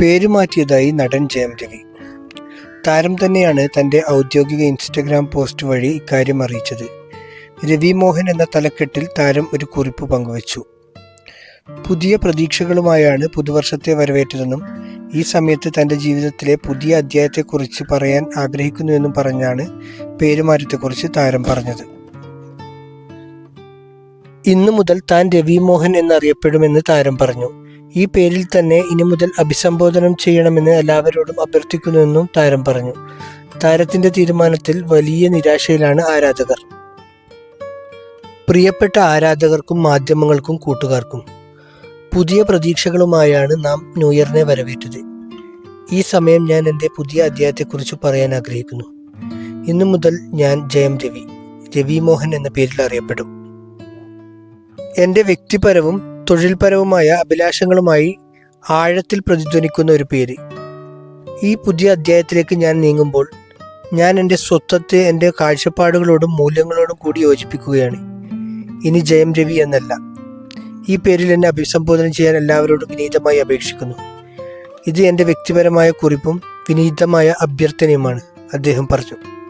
പേരുമാറ്റിയതായി നടൻ ജയം രവി. താരം തന്നെയാണ് തന്റെ ഔദ്യോഗിക ഇൻസ്റ്റഗ്രാം പോസ്റ്റ് വഴി ഇക്കാര്യം അറിയിച്ചത്. രവി മോഹൻ എന്ന തലക്കെട്ടിൽ താരം ഒരു കുറിപ്പ് പങ്കുവച്ചു. പുതിയ പ്രതീക്ഷകളുമായാണ് പുതുവർഷത്തെ വരവേറ്റതെന്നും ഈ സമയത്ത് തന്റെ ജീവിതത്തിലെ പുതിയ അധ്യായത്തെക്കുറിച്ച് പറയാൻ ആഗ്രഹിക്കുന്നുവെന്നും പറഞ്ഞാണ് പേരുമാറ്റത്തെക്കുറിച്ച് താരം പറഞ്ഞത്. ഇന്നു മുതൽ താൻ രവി മോഹൻ എന്നറിയപ്പെടുമെന്ന് താരം പറഞ്ഞു. ഈ പേരിൽ തന്നെ ഇനി മുതൽ അഭിസംബോധനം ചെയ്യണമെന്ന് എല്ലാവരോടും അഭ്യർത്ഥിക്കുന്നുവെന്നും താരം പറഞ്ഞു. താരത്തിന്റെ തീരുമാനത്തിൽ വലിയ നിരാശയിലാണ് ആരാധകർ. പ്രിയപ്പെട്ട ആരാധകർക്കും മാധ്യമങ്ങൾക്കും കൂട്ടുകാർക്കും പുതിയ പ്രതീക്ഷകളുമായാണ് നാം ന്യൂ ഇയറിനെ വരവേറ്റത്. ഈ സമയം ഞാൻ എന്റെ പുതിയ അധ്യായത്തെക്കുറിച്ച് പറയാൻ ആഗ്രഹിക്കുന്നു. ഇന്നു മുതൽ ഞാൻ ജയം രവി രവി മോഹൻ എന്ന പേരിൽ അറിയപ്പെടും. എന്റെ വ്യക്തിപരവും തൊഴിൽപരവുമായ അഭിലാഷങ്ങളുമായി ആഴത്തിൽ പ്രതിധ്വനിക്കുന്ന ഒരു പേര്. ഈ പുതിയ അധ്യായത്തിലേക്ക് ഞാൻ നീങ്ങുമ്പോൾ ഞാൻ എന്റെ സ്വത്വത്തെ എന്റെ കാഴ്ചപ്പാടുകളോടും മൂല്യങ്ങളോടും കൂടി യോജിപ്പിക്കുകയാണ്. ഇനി ജയം രവി എന്നല്ല. ഈ പേരിൽ എന്നെ അഭിസംബോധന ചെയ്യാൻ എല്ലാവരോടും വിനീതമായി അപേക്ഷിക്കുന്നു. ഇത് എന്റെ വ്യക്തിപരമായ കുറിപ്പും വിനീതമായ അഭ്യർത്ഥനയുമാണ് അദ്ദേഹം പറഞ്ഞു.